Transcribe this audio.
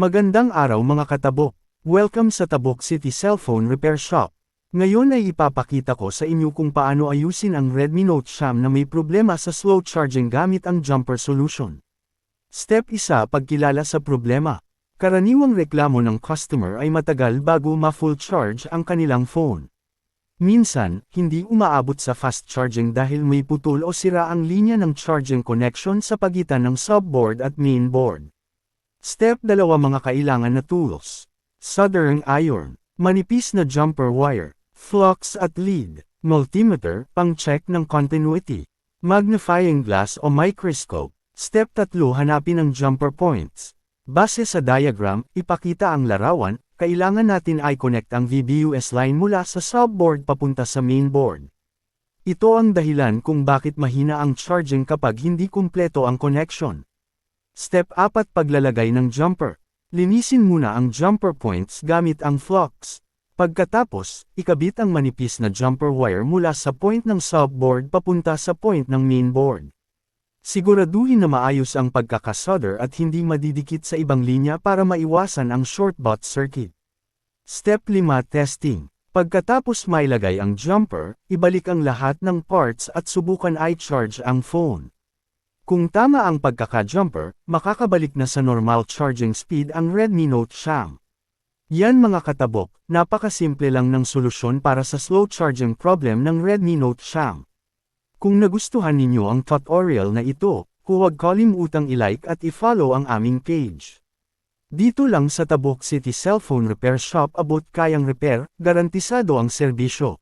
Magandang araw mga katabok. Welcome sa Tabok City Cellphone Repair Shop. Ngayon ay ipapakita ko sa inyo kung paano ayusin ang Redmi Note Sham na may problema sa slow charging gamit ang jumper solution. Step 1 Pagkilala sa problema. Karaniwang reklamo ng customer ay matagal bago ma-full charge ang kanilang phone. Minsan, hindi umaabot sa fast charging dahil may putol o sira ang linya ng charging connection sa pagitan ng subboard at mainboard. Step 2 Mga kailangan na tools. Soldering iron, manipis na jumper wire, flux at lead, multimeter, pang-check ng continuity, magnifying glass o microscope. Step 3 Hanapin ang jumper points. Base sa diagram, ipakita ang larawan, kailangan natin i-connect ang VBUS line mula sa subboard papunta sa mainboard. Ito ang dahilan kung bakit mahina ang charging kapag hindi kumpleto ang connection. Step 4 Paglalagay ng jumper. Linisin muna ang jumper points gamit ang flux. Pagkatapos, ikabit ang manipis na jumper wire mula sa point ng subboard papunta sa point ng mainboard. Siguraduhin na maayos ang pagkakasolder at hindi madidikit sa ibang linya para maiwasan ang short bot circuit. Step 5 Testing Pagkatapos mailagay ang jumper, ibalik ang lahat ng parts at subukan i-charge ang phone. Kung tama ang pagkaka-jumper, makakabalik na sa normal charging speed ang Redmi Note Sham. Yan mga katabok, napakasimple lang ng solusyon para sa slow charging problem ng Redmi Note Sham. Kung nagustuhan ninyo ang tutorial na ito, huwag kalimutang i-like at i-follow ang aming page. Dito lang sa Tabok City Cellphone Repair Shop abot kayang repair, garantisado ang serbisyo.